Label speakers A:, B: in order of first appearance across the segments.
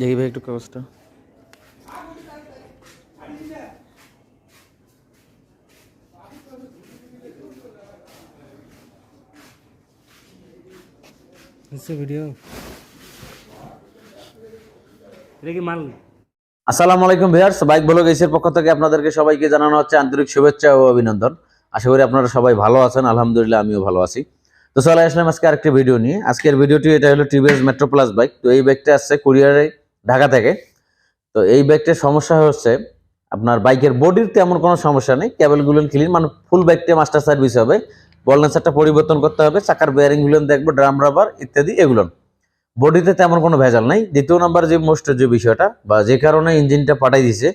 A: দেখি ভাই একটু কাগজটা। ভিডিও এটা কি মাল?
B: আসসালামু আলাইকুম ভিউয়ার্স বাইক ব্লগ এসের পক্ষ থেকে আপনাদেরকে সবাইকে জানানো হচ্ছে আন্তরিক শুভেচ্ছা ও অভিনন্দন। আশা করি আপনারা সবাই ভালো আছেন আলহামদুলিল্লাহ আমিও ভালো আছি। তো চলে আসলাম আজকে আরেকটি ভিডিও নিয়ে। আজকের ভিডিওটি এটা হলো টিভিএস মেট্রো প্লাস বাইক তো এই বাইকটা আসছে কুরিয়ারে ঢাকা থেকে। তো এই বাইকটার সমস্যা হচ্ছে, আপনার বাইকের বডির তেমন কোনো সমস্যা নেই। কেবলগুলো ক্লিন মানে ফুল বাইকটা মাস্টার সার্ভিস হবে। বলনেসারটা পরিবর্তন করতে হবে, চাকার বেয়ারিংগুলো দেখব ড্রাম রাবার ইত্যাদি এগুলো। বডিতে তেমন কোনো ভেজাল নাই। দ্বিতীয় নাম্বার যে মোস্ট যে বিষয়টা, বা যে কারণে ইঞ্জিনটা পাঠাই দিছে,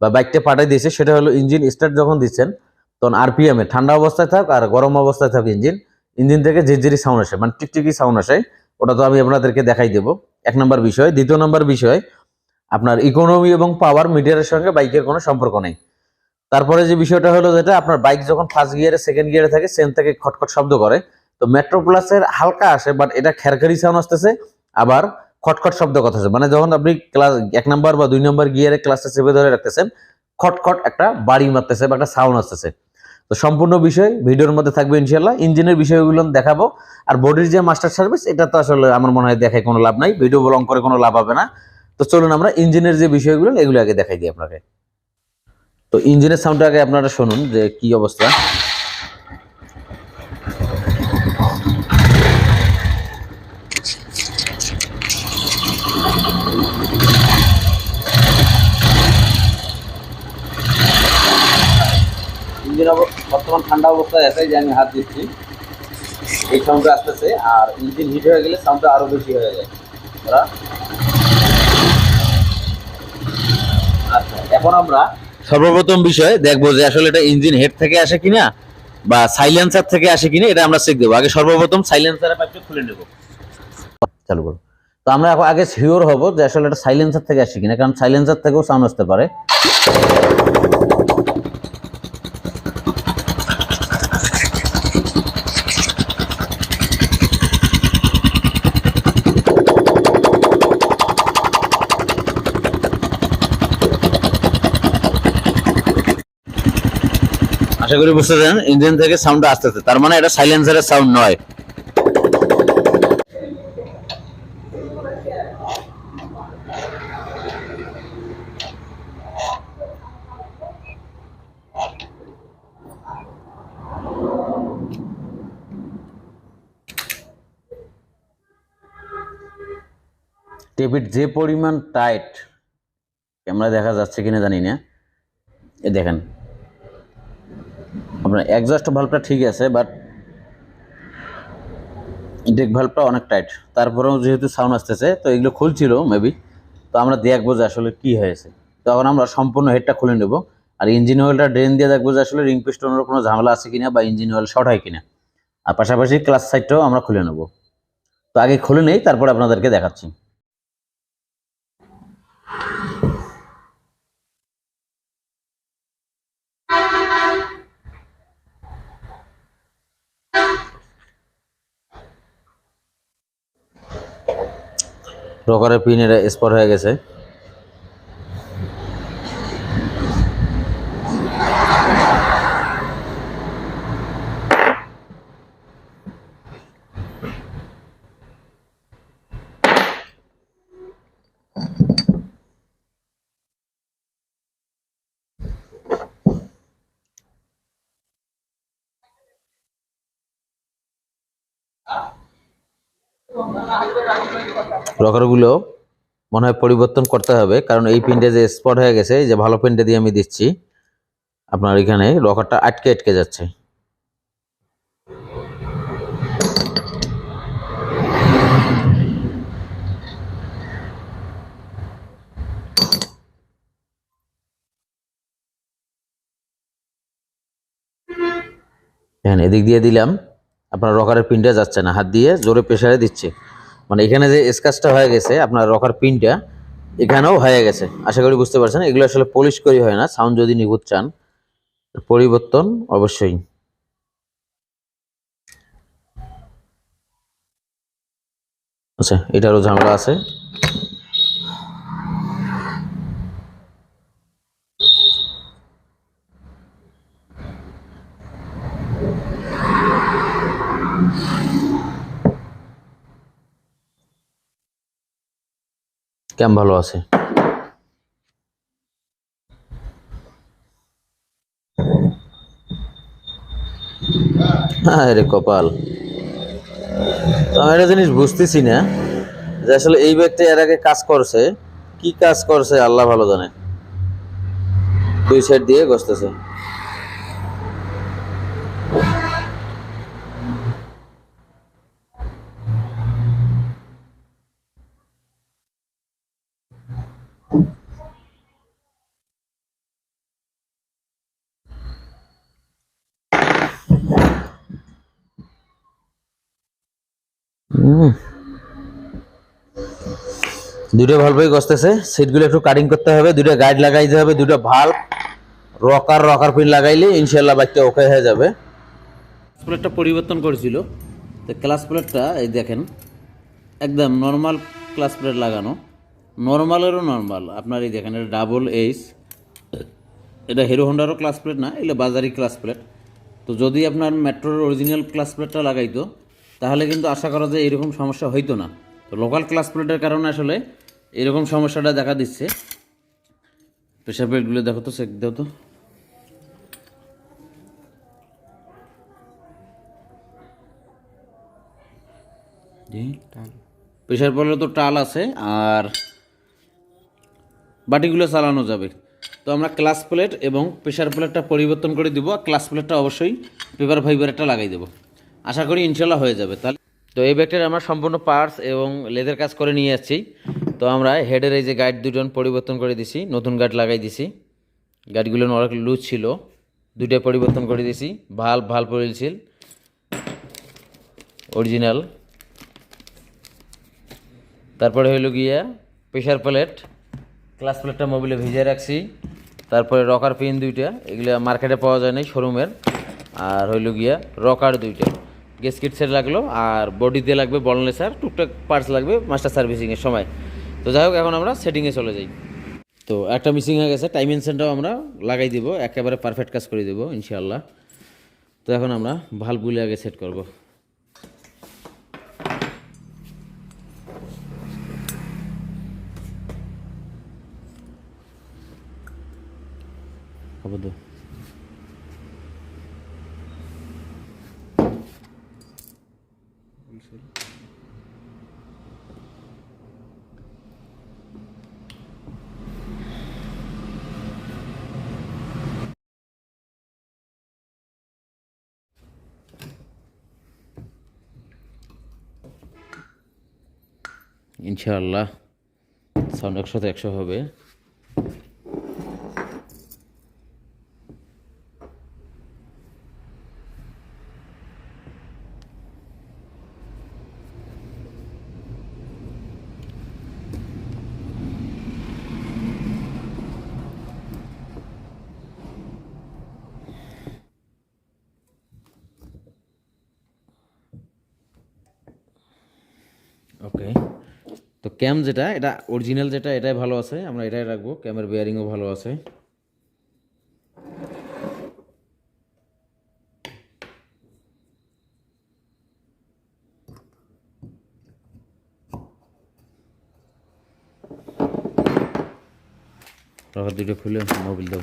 B: বা বাইকটা পাঠাই দিয়েছে সেটা হলো ইঞ্জিন স্টার্ট যখন দিচ্ছেন, তখন আরপিএম ঠান্ডা অবস্থায় থাক আর গরম অবস্থায় থাক ইঞ্জিন ইঞ্জিন থেকে ঝিরঝিরি সাউন্ড আসে মানে টিকটিকি সাউন্ড আসে। ওটা তো আমি আপনাদেরকে দেখাই দেবো। এক নম্বর বিষয়। দ্বিতীয় নম্বর বিষয়, আপনার ইকোনমি এবং পাওয়ার মিটারের সঙ্গে বাইকের কোনো সম্পর্ক নেই। তারপরে যে বিষয়টা হলো যেটা, আপনার বাইক যখন ফার্স্ট গিয়ারে সেকেন্ড গিয়ারে থাকে সেন থেকে খটখট শব্দ করে। তো মেট্রো প্লাসের হালকা আসে বাট এটা খেরখারি সাউন্ড আসতেছে, আবার খটখট শব্দ কথা মানে যখন আপনি ক্লাস এক নাম্বার বা দুই নম্বর গিয়ারে ক্লাসে চেপে ধরে রাখতেছেন, খটখট একটা বাড়ি মারতেছে বা একটা সাউন্ড আসতেছে। তো সম্পূর্ণ বিষয়, ভিডিওর মধ্যে থাকবে ইনশাল্লাহ ইঞ্জিনের বিষয়গুলো দেখাবো। আর বডির যে মাস্টার সার্ভিস এটা তো আসলে আমার মনে হয় দেখায় কোনো লাভ নাই। ভিডিও বলং করে কোনো লাভ হবে না। তো চলুন আমরা ইঞ্জিনের যে বিষয়গুলো, এগুলো আগে দেখাই দিই আপনাকে। তো ইঞ্জিনের সাউন্ডটা আগে আপনারা শুনুন যে কি অবস্থা ইঞ্জিন বর্তমান ঠান্ডা অবস্থায় আছে যে আমি হাত দিচ্ছি, এই সাউন্ডটা আসতেছে, আর ইঞ্জিন হিট হয়ে গেলে সাউন্ডটা আরও বেশি হয়ে যায়। ওরা আচ্ছা এখন আমরা সর্বপ্রথম বিষয় দেখব যে আসলে এটা ইঞ্জিন হেড থেকে আসে কিনা, বা সাইলেন্সার থেকে আসে কিনা, এটা আমরা চেক দেবো। আগে সর্বপ্রথম সাইলেন্সারের পাইপটা খুলে নেব। চালু করো। তো আমরা এখন আগে শিওর হব যে আসলে এটা সাইলেন্সার থেকে আসে কিনা, কারণ সাইলেন্সার থেকেও সাউন্ড আসতে পারে। আশা করি বুঝতে পারেন ইঞ্জিন থেকে সাউন্ড আসতেছে। তার মানে এটা সাইলেন্সারের সাউন্ড নয়। টেবিট যে পরিমাণ টাইট ক্যামেরা দেখা যাচ্ছে কিনা জানি না। এ দেখেন। আপনার এক্সস্ট ভাল্বটা ঠিক আছে বাট ইনটেক ভাল্বটা অনেক টাইট তারপরেও যেহেতু সাউন্ড আসতেছে, তো এগুলো খুলছিল মেবি তো আমরা দেখব যে আসলে কি হয়েছে। তখন আমরা সম্পূর্ণ হেডটা খুলে নেব। আর ইঞ্জিন অয়েলটা ড্রেন দিয়ে দেখব যে আসলে রিং পিস্টনের কোনো ঝামেলা আছে কিনা বা ইঞ্জিন অয়েল শর্ট হয় কিনা। আর পাশাপাশি ক্লাস সাইডটাও আমরা খুলে নেব। তো আগে খুলে নেই, তারপর আপনাদেরকে দেখাচ্ছি। রকারের পিন এটা স্পট হয়ে গেছে। রকারগুলো মনে হয় পরিবর্তন করতে হবে, কারণ এই পিনটা যে স্পট হয়ে গেছে যে ভালো পিনটা দিয়ে আমি দিচ্ছি, আপনার এখানে রকারটা আটকে আটকে যাচ্ছে। এখানে এদিক দিয়ে দিলাম। আপনার রকারের পিনটা যাচ্ছে না, হাত দিয়ে জোরে প্রেসারে দিচ্ছে। মানে এখানে যে স্কাচটা হয়ে গেছে, আপনার রকার পিনটা এখানেও হয়ে গেছে। আশা করি বুঝতে পারছেন, এগুলো আসলে পলিশ করি হয় না সাউন্ড যদি নিখুঁত চান, পরিবর্তন অবশ্যই। আচ্ছা এটারও ঝামেলা আছে। ক্যাম ভালো আছে। হ্যাঁ রে কপাল। আমি একটা জিনিস বুঝতেছি না, যে আসলে এই ব্যক্তি এর আগে কাজ করছে, কি কাজ করছে, আল্লাহ ভালো জানে। দুই সাইড দিয়ে বসতেছে দুটো ভালভই গসতেছে সিটগুলো একটু কাটিং করতে হবে, দুটো গাইড লাগাইতে হবে, দুটো ভাল্ব রকার রকার পিন লাগাইলে ইনশাল্লাহ বাইকটা ওকে হয়ে যাবে। প্লেটটা পরিবর্তন করেছিল। তো ক্লাস প্লেটটা এই দেখেন, একদম নর্মাল ক্লাস প্লেট লাগানো। নর্মালেরও নর্মাল আপনার এই দেখেন, এটা ডাবল এইচ এটা হিরো হোন্ডারও ক্লাস প্লেট না এগুলো বাজারি ক্লাস প্লেট তো যদি আপনার মেট্রোর অরিজিনাল ক্লাস প্লেটটা লাগাইতো, তাহলে কিন্তু আশা করা যায় এরকম সমস্যা হইতো না। তো লোকাল ক্লাস প্লেটের কারণে আসলে এরকম সমস্যাটা দেখা দিচ্ছে। প্রেশার প্লেটগুলো দেখো তো চেক দাও তো। প্রেশার প্লেটে তো টাল আছে আর বাটিগুলো চালানো যাবে। তো আমরা ক্লাস প্লেট এবং প্রেশার প্লেটটা পরিবর্তন করে দিব আর ক্লাস প্লেটটা অবশ্যই পেপার ফাইবারটা লাগাই দেবো। আশা করি ইনশাল্লাহ হয়ে যাবে। তাহলে তো এই ব্যাগটার আমরা সম্পূর্ণ পার্টস এবং লেদের কাজ করে নিয়ে যাচ্ছি তো আমরা হেডের এই যে গাইড দুজন পরিবর্তন করে দিছি, নতুন গাইড লাগাই দিছি। গাইডগুলো অনেক লুজ ছিল, দুইটা পরিবর্তন করে দিছি, ভালো ভালো পড়েছিল অরিজিনাল তারপরে হইল গিয়া প্রেশার প্লেট ক্লাস প্লেটটা মোবিলে ভিজে রাখছি। তারপরে রকার পিন দুইটা, এগুলো মার্কেটে পাওয়া যায় নাই শোরুমের আর হইল গিয়া রকার দুইটা। গেস্কিট সেট লাগল, আর বডিতে লাগবে বলনেসার টুকটাক পার্টস লাগবে মাস্টার সার্ভিসিংয়ের সময়। তো যাই হোক, এখন আমরা সেটিংয়ে চলে যাই। তো একটা মিসিং হয়ে গেছে টাইম সেন্টারও আমরা লাগাই দিব, একেবারে পারফেক্ট কাজ করে দেবো, ইনশাআল্লাহ। তো এখন আমরা ভালগুলি আগে সেট করব। খবর ইনশাআল্লাহ সাউন্ড একশোতে একশো হবে। তো ক্যাম যেটা, এটা অরিজিনাল যেটা, এটাই ভালো আছে, আমরা এটাই রাখব, ক্যামের বেয়ারিংও ভালো আছে। দুটো খুলে মোবিল দাও।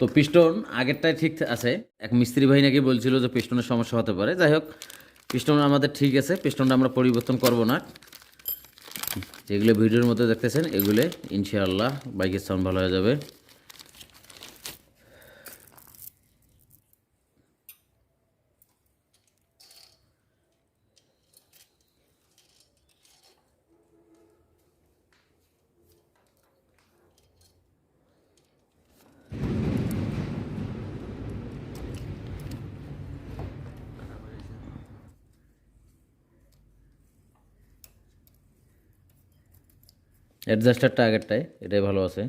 B: তো পিস্টন আগেরটাই ঠিক আছে। এক মিস্ত্রি ভাই নাকি বলছিল যে পিস্টনের সমস্যা হতে পারে। যাই হোক, পিস্টন আমাদের ঠিক আছে। পিস্টনটা আমরা পরিবর্তন করব না। যেগুলো ভিডিওর মধ্যে দেখতেছেন, এগুলো ইনশাআল্লাহ বাইকের সাউন্ড ভালো হয়ে যাবে। অ্যাডজাস্টারটা আগেরটাই এটাই ভালো আছে।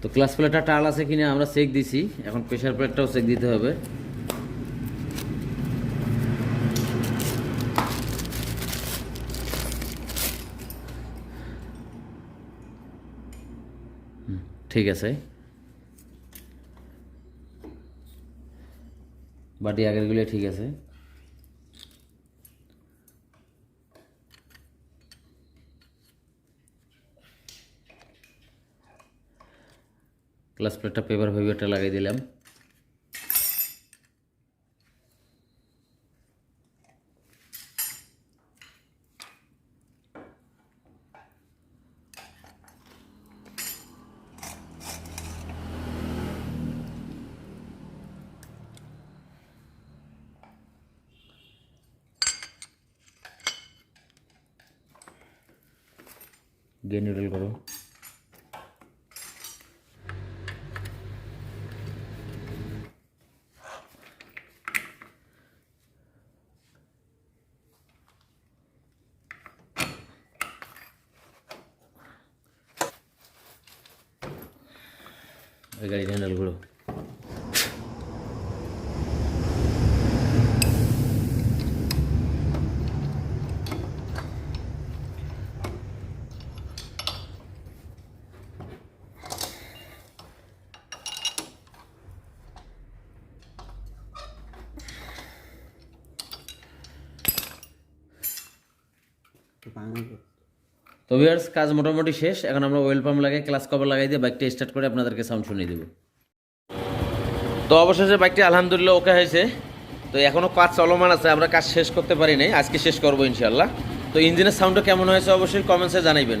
B: তো ক্লাস প্লেটটা টাল আছে কিনা আমরা চেক দিছি, এখন প্রেশার প্লেটটাও চেক দিতে হবে। ঠিক আছে। বাটি আগেরগুলো ঠিক আছে। ক্লাস প্লেটটা পেপার ফাইবারটা লাগিয়ে দিলাম। গিয়ে নিউট্রাল করো। organizando el grupo. তো ভিউয়ার্স কাজ মোটামুটি শেষ। এখন আমরা ওয়েল পাম্প লাগাই ক্লাস কভার লাগাই দিয়ে বাইকটা স্টার্ট করে আপনাদেরকে সাউন্ড শুনিয়ে দেবো। তো অবশেষে বাইকটি আলহামদুলিল্লাহ ওকে হয়েছে। তো এখনও কাজ চলমান আছে, আমরা কাজ শেষ করতে পারি নাই। আজকে শেষ করব ইনশাল্লাহ তো ইঞ্জিনের সাউন্ডটা কেমন হয়েছে অবশ্যই কমেন্টসে জানাইবেন।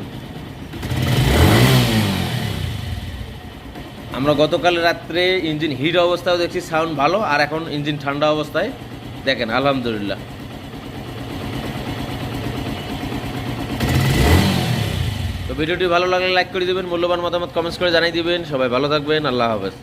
B: আমরা গতকাল রাত্রে ইঞ্জিন হিট অবস্থায় দেখছি সাউন্ড ভালো, আর এখন ইঞ্জিন ঠান্ডা অবস্থায়। দেখেন, আলহামদুলিল্লাহ। ভিডিওটি ভালো লাগলে লাইক করে দেবেন, মূল্যবান মতামত কমেন্টস করে জানিয়ে দিবেন। সবাই ভালো থাকবেন, আল্লাহ হাফেজ।